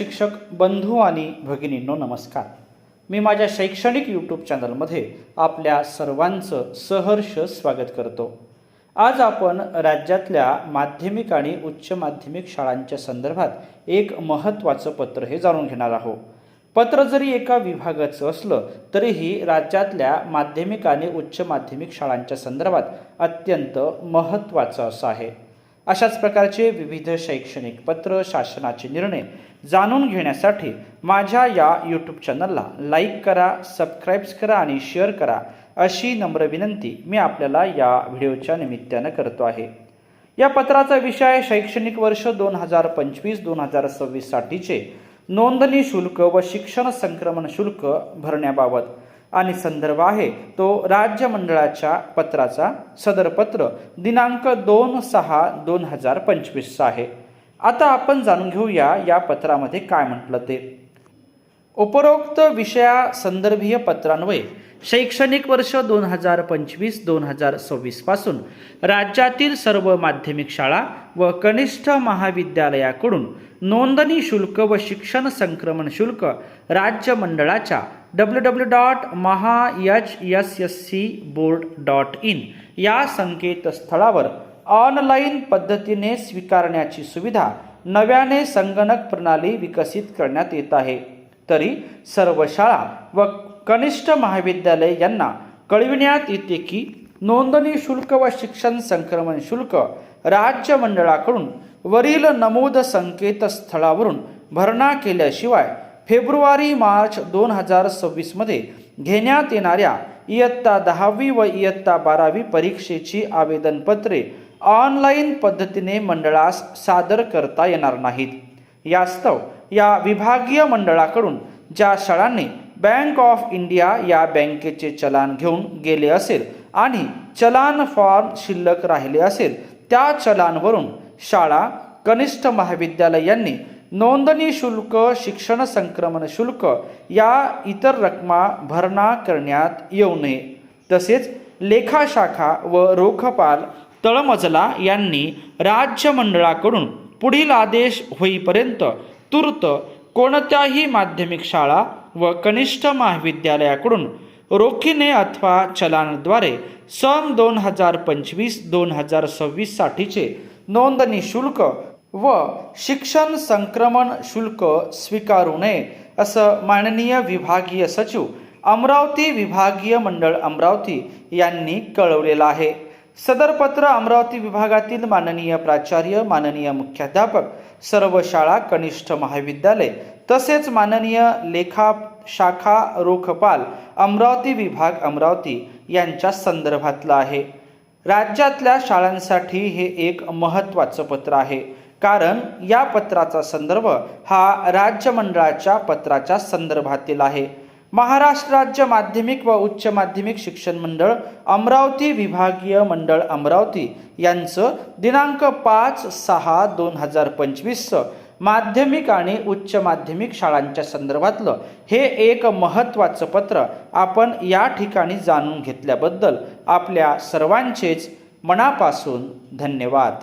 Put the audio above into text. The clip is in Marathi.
शिक्षक बंधू आणि भगिनींनो नमस्कार. मी माझ्या शैक्षणिक यूट्यूब चॅनलमध्ये आपल्या सर्वांचं सहर्ष स्वागत करतो. आज आपण राज्यातल्या माध्यमिक आणि उच्च माध्यमिक शाळांच्या संदर्भात एक महत्त्वाचं पत्र हे जाणून घेणार आहोत. पत्र जरी एका विभागाचं असलं तरीही राज्यातल्या माध्यमिक आणि उच्च माध्यमिक शाळांच्या संदर्भात अत्यंत महत्त्वाचं असं आहे. अशाच प्रकारचे विविध शैक्षणिक पत्र शासनाचे निर्णय जाणून घेण्यासाठी माझ्या या यूट्यूब चॅनलला लाईक करा सबस्क्राईब्स करा आणि शेअर करा अशी नम्र विनंती मी आपल्याला या व्हिडिओच्या निमित्तानं करतो आहे. या पत्राचा विषय शैक्षणिक वर्ष दोन हजार पंचवीस दोन हजार सव्वीससाठीचे नोंदणी शुल्क व शिक्षण संक्रमण शुल्क भरण्याबाबत आणि संदर्भ आहे. तो राज्य मंडळाच्या पत्राचा सदर पत्र दिनांक दोन सहा दोन हजार पंचवीसचा आहे. आता आपण जाणून घेऊया या पत्रामध्ये काय म्हटलं ते. उपरोक्त विषया संदर्भीय पत्रान्वये शैक्षणिक वर्ष दोन हजार पंचवीस दोन हजार सव्वीसपासून राज्यातील सर्व माध्यमिक शाळा व कनिष्ठ महाविद्यालयाकडून नोंदणी शुल्क व शिक्षण संक्रमण शुल्क राज्य मंडळाच्या W W dot Maha H S S C board dot in या संकेतस्थळावर ऑनलाईन पद्धतीने स्वीकारण्याची सुविधा नव्याने संगणक प्रणाली विकसित करण्यात येत आहे. तरी सर्व शाळा व कनिष्ठ महाविद्यालय यांना कळविण्यात येते की नोंदणी शुल्क व शिक्षण संक्रमण शुल्क राज्य मंडळाकडून वरील नमूद संकेतस्थळावरून भरणा केल्याशिवाय फेब्रुवारी मार्च दोन हजार सव्वीसमध्ये घेण्यात येणाऱ्या इयत्ता दहावी व इयत्ता बारावी परीक्षेची आवेदनपत्रे ऑनलाईन पद्धतीने मंडळास सादर करता येणार नाहीत. यास्तव या विभागीय मंडळाकडून ज्या शाळांनी बँक ऑफ इंडिया या बँकेचे चलान घेऊन गेले असेल आणि चलान फॉर्म शिल्लक राहिले असेल त्या चलानवरून शाळा कनिष्ठ महाविद्यालयांनी नोंदणी शुल्क शिक्षण संक्रमण शुल्क या इतर रकमा भरणा करण्यात येऊ नये. तसेच लेखाशाखा व रोखपाल तळमजला यांनी राज्य मंडळाकडून पुढील आदेश होईपर्यंत तूर्त कोणत्याही माध्यमिक शाळा व कनिष्ठ महाविद्यालयाकडून रोखीने अथवा चलानद्वारे सन दोन हजार पंचवीस दोन हजार सव्वीससाठीचे नोंदणी शुल्क व शिक्षण संक्रमण शुल्क स्वीकारू नये असं माननीय विभागीय सचिव अमरावती विभागीय मंडळ अमरावती यांनी कळवलेलं आहे. सदर पत्र अमरावती विभागातील माननीय प्राचार्य माननीय मुख्याध्यापक सर्व शाळा कनिष्ठ महाविद्यालय तसेच माननीय लेखा शाखा रोखपाल अमरावती विभाग अमरावती यांच्या संदर्भातलं आहे. राज्यातल्या शाळांसाठी हे एक महत्त्वाचं पत्र आहे. कारण या पत्राचा संदर्भ हा राज्यमंडळाच्या पत्राच्या संदर्भातील आहे. महाराष्ट्र राज्य माध्यमिक व उच्च माध्यमिक शिक्षण मंडळ अमरावती विभागीय मंडळ अमरावती यांचं दिनांक पाच सहा दोन हजार पंचवीसचं माध्यमिक आणि उच्च माध्यमिक शाळांच्या संदर्भातलं हे एक महत्त्वाचं पत्र आपण या ठिकाणी जाणून घेतल्याबद्दल आपल्या सर्वांचेच मनापासून धन्यवाद.